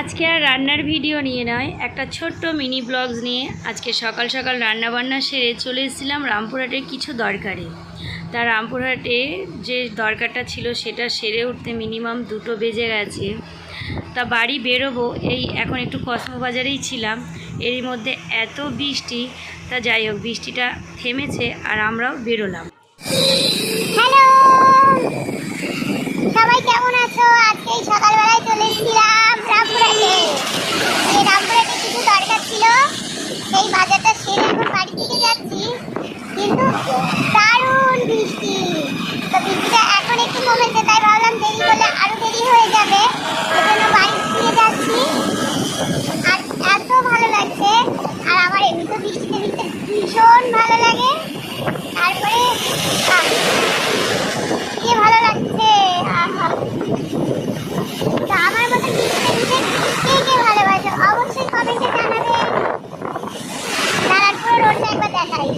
আজকে আর রান্নার ভিডিও নিয়ে নয়, একটা ছোট্ট মিনি ব্লগস নিয়ে আজকে সকাল সকাল রান্না বান্না সেরে চলে এসেছিলাম রামপুরহাটের কিছু দরকারে। তা রামপুরহাটে যে দরকারটা ছিল সেটা সেরে উঠতে মিনিমাম দুটো বেজে গেছে। তা বাড়ি বেরোবো, এই এখন একটু কসমো বাজারেই ছিলাম, এরই মধ্যে এত বৃষ্টি, তা যাই হোক, বৃষ্টিটা থেমেছে আর আমরাও বেরোলাম। হ্যালো! সবাই কেমন আছো? এই সকালবেলায় চলে এসেছিলাম রামপুরহাটে। এই রামপুরহাটে কিছু দরকার ছিল। সেই বাজারটা সেরে এখন বাড়ি থেকে যাচ্ছি। কিন্তু দারুণ বৃষ্টি। তো বৃষ্টিটা এখন একটু কমেছে, তাই ভাবলাম দেরি করলে আরও দেরি হয়ে যাবে। সেজন্য বাড়ি ফিরে যাচ্ছি। আর এত ভালো লাগছে। আর আমার এমনি তো বৃষ্টিতে ভিজতে ভীষণ ভালো লাগে। তারপরে কি ভালো লাগছে, আহা। তো আমার মতো কে কে ভালোবাসো? অবশ্যই কমেন্টে জানাবে নারায়ণপুর রোডটা একবার দেখাই।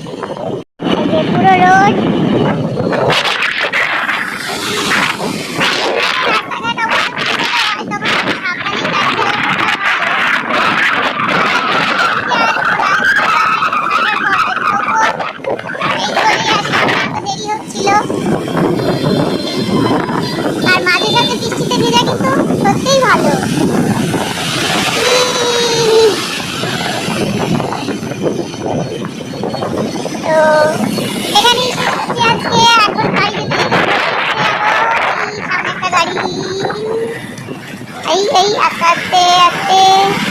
এই সামনে একটা গাড়ি এই এই আস্তে